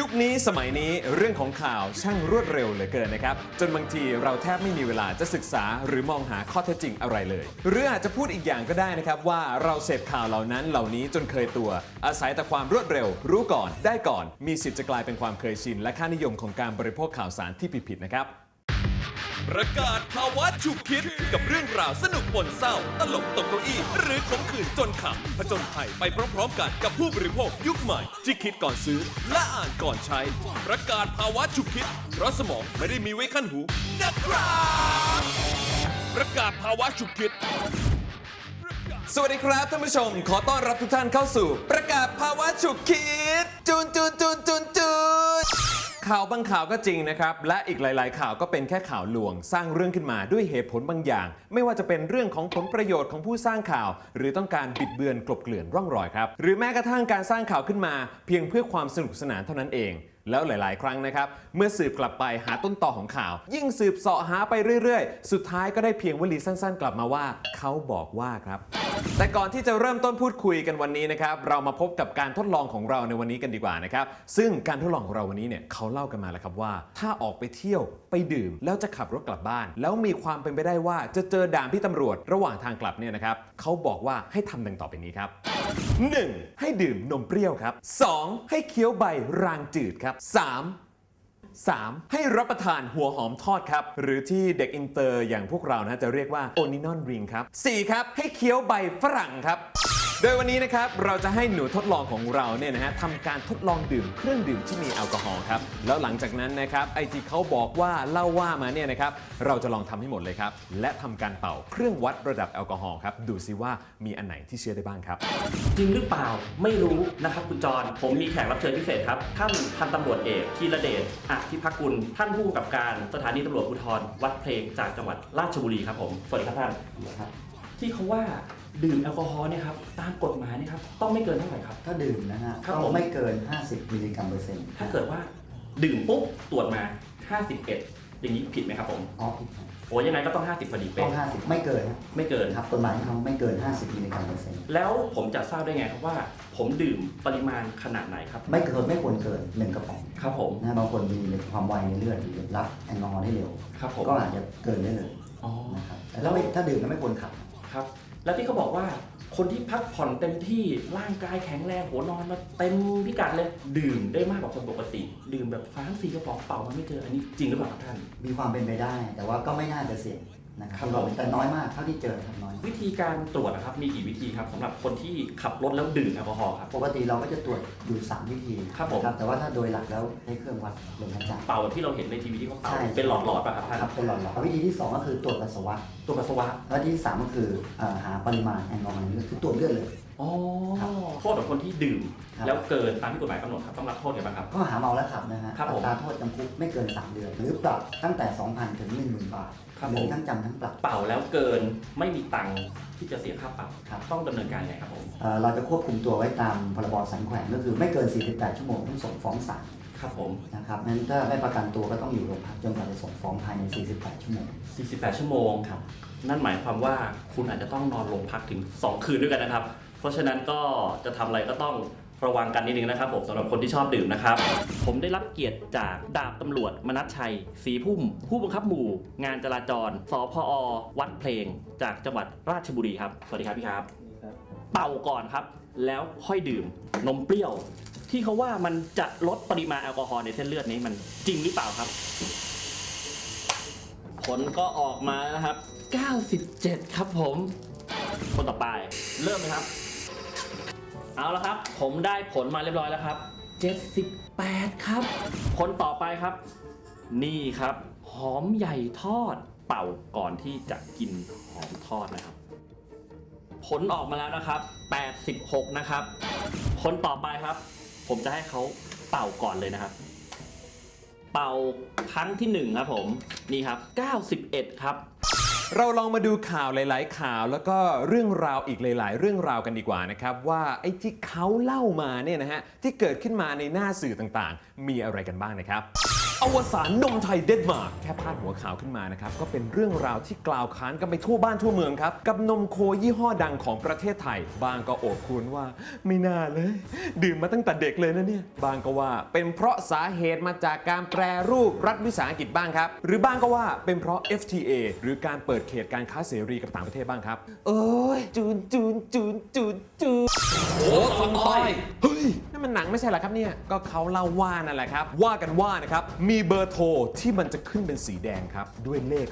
ยุคนี้สมัยนี้เรื่องของข่าวช่างรวดเร็วเหลือเกินนะครับ จนบางทีเราแทบไม่มีเวลาจะศึกษาหรือมองหาข้อเท็จจริงอะไรเลย หรืออาจจะพูดอีกอย่างก็ได้นะครับว่าเราเสพข่าวเหล่านั้นเหล่านี้จนเคยตัว อาศัยแต่ความรวดเร็ว รู้ก่อนได้ก่อน มีสิทธิ์จะกลายเป็นความเคยชิน และค่านิยมของการบริโภคข่าวสารที่ผิดๆนะครับ ประกาศภาวะฉุกคิดกับเรื่องราวสนุกปนเศร้า ตลกตกเก้าอี้ หรือขมขื่นจนขำผจญภัยไปพร้อมๆกันกับผู้บริโภคยุคใหม่ ที่คิดก่อนซื้อ และอ่านก่อนใช้ ประกาศภาวะฉุกคิด เพราะสมองไม่ได้มีไว้ขั้นหูนะครับประกาศภาวะฉุกคิด สวัสดีครับท่านผู้ชม ขอต้อนรับทุกท่านเข้าสู่ ประกาศภาวะฉุกคิด จูนจูนจูนจูนจูน ข่าวบางข่าวก็จริงนะครับ และอีกหลาย ๆ ข่าวก็เป็นแค่ข่าวลวง สร้างเรื่องขึ้นมาด้วยเหตุผลบางอย่าง ไม่ว่าจะเป็นเรื่องของผลประโยชน์ของผู้สร้างข่าว หรือต้องการบิดเบือนกลบเกลื่อนร่องรอยครับ หรือแม้กระทั่งการสร้างข่าวขึ้นมา เพียงเพื่อความสนุกสนานเท่านั้นเอง แล้วหลาย ๆ ครั้งนะครับ เมื่อสืบกลับไปหาต้นต่อของข่าว ยิ่งสืบเสาะหาไปเรื่อย ๆ สุดท้ายก็ได้เพียงวลีสั้น ๆ กลับมาว่าเขาบอกว่าครับ แต่ก่อนที่จะเริ่มต้นพูดคุยกันวันนี้นะครับเรามาพบกับการทดลองของเราในวันนี้กันดีกว่านะครับซึ่งการทดลองของเราวันนี้เนี่ยเขาเล่ากันมาแล้วครับว่า ถ้าออกไปเที่ยวไปดื่ม แล้วจะขับรถกลับบ้าน แล้วมีความเป็นไปได้ว่าจะเจอด่านพี่ตำรวจระหว่างทางกลับเนี่ยนะครับเขาบอกว่าให้ทำดังต่อไปนี้ครับ 1. ให้ดื่มนมเปรี้ยวครับ 2. ให้เคี้ยวใบรางจืดครับ 3. 3. ให้รับประทานหัวหอมทอดครับ หรือที่เด็กอินเตอร์อย่างพวกเรานะจะเรียกว่าโอนินอนริงครับ 4. ครับ ให้เคี้ยวใบฝรั่งครับโดยวันนี้นะครับเราจะให้หนูทดลองของเราเนี่ยนะฮะทำการทดลองดื่มเครื่องดื่มที่มีแอลกอฮอล์ครับแล้วหลังจากนั้นนะครับไอที่เขาบอกว่าเล่าว่ามาเนี่ยนะครับเราจะลองทำให้หมดเลยครับและทำการเป่าเครื่องวัดระดับแอลกอฮอล์ครับดูซิว่ามีอันไหนที่เชื่อได้บ้างครับ จริงหรือเปล่าไม่รู้นะครับคุณจร ผมมีแขกรับเชิญพิเศษครับ ท่านพันตำรวจเอกธีรเดชอธิพักกุล ท่านผู้กำกับการสถานีตำรวจภูธรวัดเพลงจากจังหวัดราชบุรีครับผม สวัสดีครับท่านครับที่เขาว่า ดื่มแอลกอฮอล์เนี่ยครับตามกฎหมายเนี่ยครับต้องไม่เกินเท่าไหร่ครับ ถ้าดื่มนะฮะครับต้ผองมไม่เกิน 50มิลลิกรัมเปอร์เซ็นต์ถ้าเกิดว่าดื่มปุ๊บตรวจมา 51 อย่างนี้ผิดไหมครับผมอ๋อผิดครับโอ้ยังไงก็ต้อง 50พอดีต้เป๊ะอง 50 ไม่เกินครับไม่เกิน ครับกฎหมายเขาไม่เกิน 50มิลลิกรัมเปอร์เซ็นต์แล้วผมจะทราบได้ไงครับว่า ผมดื่มปริมาณขนาดไหนครับ ไม่เกินไม่ควรเกิน1กระป๋องครับผมนะบางคนมีความไวในเลือดหรือรับแอลกอฮอล์ได้เร็ว ครับผมก็อาจจะเกินได้เลยอ๋อ นะครับแต่ถ้าไม่ถ้าดื่มแล้วไม่ควรขับ ครับ แล้วที่เขาบอกว่าคนที่พักผ่อนเต็มที่ร่างกายแข็งแรงหัวนอนมาเต็มพิกัดเลย ดื่มได้มากกว่าคนปกติ ดื่มแบบฟ้าสี่กระป๋องเป่ามันไม่เจออันนี้จริงหรือเปล่าครับท่าน มีความเป็นไปได้ แต่ว่าก็ไม่น่าจะเสี่ยง นะครับครับผมแต่น้อยมากเท่าที่เจอครับน้อย วิธีการตรวจนะครับมีกี่วิธีครับสำหรับคนที่ขับรถแล้วดื่มแอลกอฮอล์ครับ ปกติเราก็จะตรวจอยู่3วิธีครับผมนะแต่ว่าถ้าโดยหลักแล้วใช้เครื่องวัดลมหายใจ เป่าที่เราเห็นในทีวีที่เขาเป่าใช่ เป็นหลอดๆป่ะครับท่านครับเป็นหลอดๆวิธีที่2ก็คือตรวจปัสสาวะ ตัวปัสสาวะแล้วที่สามก็คือเอ่อหาปริมาณแอลกอฮอล์ในเลือดคือตรวจเลือดเลย อ๋อครับโทษของคนที่ดื่ม ครับ แล้วเกินตามที่กฎหมายกำหนดครับต้องรับโทษยังไงบ้างครับก็หาเมาแล้วขับนะฮะครับผมอัตราโทษจำคุกไม่เกิน 3 เดือน หรือปรับตั้งแต่ 2,000 ถึง 10,000 บาทครับหรืผอม ทั้งจำทั้งปรับ เป่าแล้วเกินไม่มีตังค์ที่จะเสียค่าปรับครับ ต้องดำเนินการยังไงครับผมเอ่อเราจะควบคุมตัวไว้ตามพรบสันแขวงก็คือไม่เกิน 48 ชั่วโมงต้องส่งฟ้องศาลครับผม นะครับนั้นถ้าไม่ประกันตัวก็ต้องอยู่โรงพักจนกว่าจะส่งฟ้องภายใน 48 ชั่วโมง 48 ชั่วโมง ครับ นั่นหมายความว่าคุณอาจจะต้องนอนโรงพักถึง 2 คืนด้วยกันนะครับเพ ราะฉะนั้นก็จะทำอะไรก็ต้องระวังกันนิดนึงนะครับผมสำหรับคนที่ชอบดื่มนะครับ ผมได้รับเกียรติจากดาบตำรวจมนัชชัยศรีพุ่ม ผู้บังคับหมู่ งานจราจรสพอวัดเพลง จากจังหวัดราชบุรีครับสวัสดีครับพี่ครับ เป่าก่อนครับ แล้วค่อยดื่มนมเปรี้ยว ที่เขาว่ามันจะลดปริมาณแอลกอฮอล์ในเส้นเลือดนี้มันจริงหรือเปล่าครับ ผลก็ออกมานะครับ 97 ครับผม คนต่อไป เริ่มเลยครับ เอาละครับ ผมได้ผลมาเรียบร้อยแล้วครับ 78 ครับ คนต่อไปครับ นี่ครับ หอมใหญ่ทอดเป่าก่อนที่จะกินหอมทอดนะครับ ผลออกมาแล้วนะครับ 86 นะครับ คนต่อไปครับ ผมจะให้เขาเป่าก่อนเลยนะครับ เป่าครั้งที่หนึ่งครับผมนี่ครับ 91 ครับ เราลองมาดูข่าวหลาย ๆ ข่าวแล้วก็เรื่องราวอีกหลาย ๆ เรื่องราวกันดีกว่านะครับว่าไอ้ที่เขาเล่ามาเนี่ยนะฮะที่เกิดขึ้นมาในหน้าสื่อต่างๆ มีอะไรกันบ้างนะครับ อวสานนมไทยเดนมาร์กแค่พาดหัวข่าวขึ้นมานะครับก็เป็นเรื่องราวที่กล่าวค้านกันไปทั่วบ้านทั่วเมืองครับกับนมโคยี่ห้อดังของประเทศไทย บางก็โอดครวรว่าไม่น่าเลย ดื่มมาตั้งแต่เด็กเลยนะเนี่ยบางก็ว่าเป็นเพราะสาเหตุมาจากการแปรรูปรัฐวิสาหกิจบ้างครับหรือบางก็ว่าเป็นเพราะ FTA หรือการเปิดเขตการค้าเสรีกับต่างประเทศบ้างครับ โอ้ยจูนจูนจูนจูนจูนโอ้ฟังต้อยเฮ้ยนั่นมันหนังไม่ใช่เหรอครับเนี่ย ก็เขาเล่าว่านั่นแหละครับ ว่ากันว่านะครับ มีเบอร์โทรที่มันจะขึ้นเป็นสีแดงครับ ด้วยเลข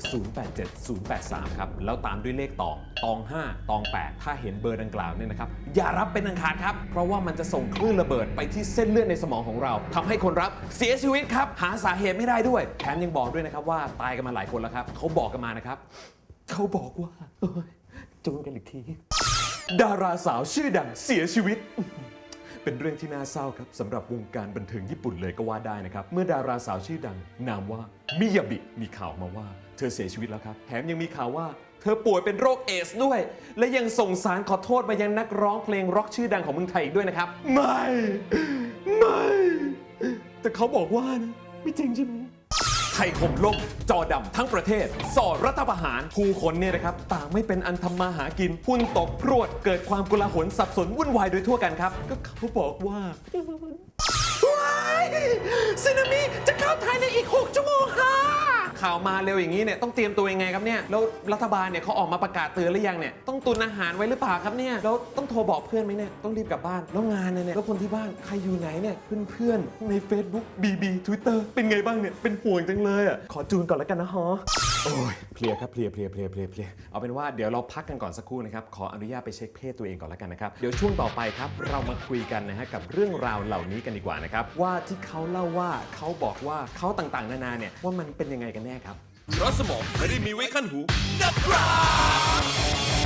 087083 ครับ แล้วตามด้วยเลขตองตอง 5 ตอง 8 ถ้าเห็นเบอร์ดังกล่าวเนี่ยนะครับ อย่ารับเป็นอันขาดครับ เพราะว่ามันจะส่งคลื่นระเบิดไปที่เส้นเลือดในสมองของเราทำให้คนรับเสียชีวิตครับ หาสาเหตุไม่ได้ด้วย แถมยังบอกด้วยนะครับว่าตายกันมาหลายคนแล้วครับ เขาบอกกันมานะครับ เขาบอกว่าเอ้ยจูนกันอีกที ดาราสาวชื่อดังเสียชีวิต เป็นเรื่องที่น่าเศร้าครับสำหรับวงการบันเทิงญี่ปุ่นเลยก็ว่าได้นะครับ เมื่อดาราสาวชื่อดัง นามว่ามิยาบิมีข่าวมาว่า เธอเสียชีวิตแล้วครับ แถมยังมีข่าวว่า เธอป่วยเป็นโรคเอสด้วย และยังส่งสารขอโทษมายังนักร้องเพลงร็อกชื่อดังของเมืองไทยอีกด้วยนะครับ ไม่ ไม่ แต่เขาบอกว่านะไม่จริงใช่ไหมไท ยคมล่มจอดำทั้งประเทศ สอดรัฐประหารผู้คนเนี่ยนะครับ ต่างไม่เป็นอันทำมาหากินหุ้นตกพรวด เกิดความกุลาหลสับสนวุ่นวายโดยทั่วกันครับ ก็เขาบอกว่าว้ายสึนามิจะเข้าไทย ข่าวมาเร็วอย่างนี้เนี่ยต้องเตรียมตัวยังไงครับเนี่ยแล้วรัฐบาลเนี่ยเขาออกมาประกาศเตือนหรือยังเนี่ยต้องตุนอาหารไว้หรือเปล่าครับเนี่ยแล้วต้องโทรบอกเพื่อนไหมเนี่ยต้องรีบกลับบ้านแล้วงานเนี่ยแล้วคนที่บ้านใครอยู่ไหนเนี่ยเพื่อนๆใน Facebook BB Twitter เป็นไงบ้างเนี่ยเป็นห่วงจังเลยอะขอจูนก่อนแล้วกันนะฮะโอ้ยเพลียครับเพลียเพลียเพลียเพลียเพลียเอาเป็นว่าเดี๋ยวเราพักกันก่อนสักครู่นะครับขออนุญาตไปเช็คเพศตัวเองก่อนแล้วกันนะครับเดี๋ยวช่วงต่อไปครับเรามาคุยกันนะฮะกับเรื่องราวเหล่านี้กันดีกว่านะครับว่าที่เขาเล่าว่าเขาบอกว่าเขาต่างๆ นานาเนี่ยว่ามันเป็นยังไงกันแน่ครับ เพราะสมองไม่ได้มีไว้ขั้นหูนะครับ